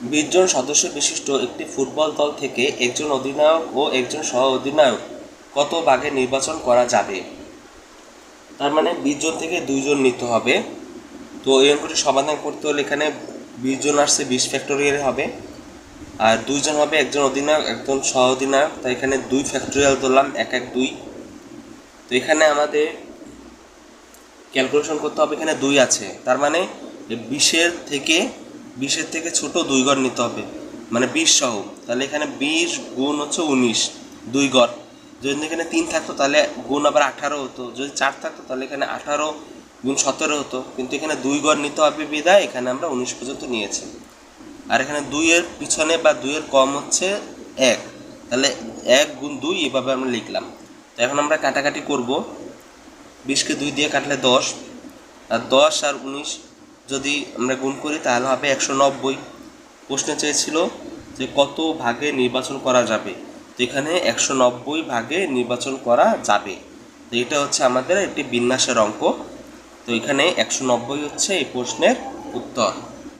বিশ জন সদস্য বিশিষ্ট একটি ফুটবল দল থেকে একজন অধিনায়ক ও একজন সহ অধিনায়ক কত ভাগে নির্বাচন করা যাবে? তার মানে বিশ জন থেকে দুইজন নিতে হবে। তো এই অঙ্কটি সমাধান করতে হলে এখানে বিশ জন আসছে, বিশ ফ্যাক্টোরিয়াল হবে। আর দুইজন হবে একজন অধিনায়ক, একজন সহ অধিনায়ক তাই এখানে দুই ফ্যাক্টোরিয়াল ধরলাম, এক এক দুই। তো এখানে আমাদের ক্যালকুলেশন করতে হবে, এখানে দুই আছে। তার মানে বিশের থেকে বিশের থেকে ছোট দুই গড় নিতে হবে। মানে বিশ সহ। তাহলে এখানে বিশ গুণ হচ্ছে উনিশ, দুই গড়। যদি এখানে তিন থাকতো, তাহলে গুণ আবার আঠারো হতো। যদি চার থাকতো, তাহলে এখানে আঠারো গুণ সতেরো হতো। কিন্তু এখানে দুই গড় নিতে হবে বিদায় এখানে আমরা উনিশ পর্যন্ত নিয়েছি। আর এখানে দুইয়ের পিছনে বা দুইয়ের কম হচ্ছে এক। তাহলে এক গুণ দুই এভাবে আমরা লিখলাম। তো এখন আমরা কাটাকাটি করব। বিশকে দুই দিয়ে কাটলে দশ। আর দশ আর উনিশ যদি আমরা গুণ করি, তাহলে হবে একশো নব্বই। প্রশ্নে চেয়েছিল যে কত ভাগে নির্বাচন করা যাবে? তো এখানে একশো নব্বই ভাগে নির্বাচন করা যাবে। তো এটা হচ্ছে আমাদের একটি বিন্যাসের অঙ্ক। তো এখানে একশো নব্বই হচ্ছে এই প্রশ্নের উত্তর।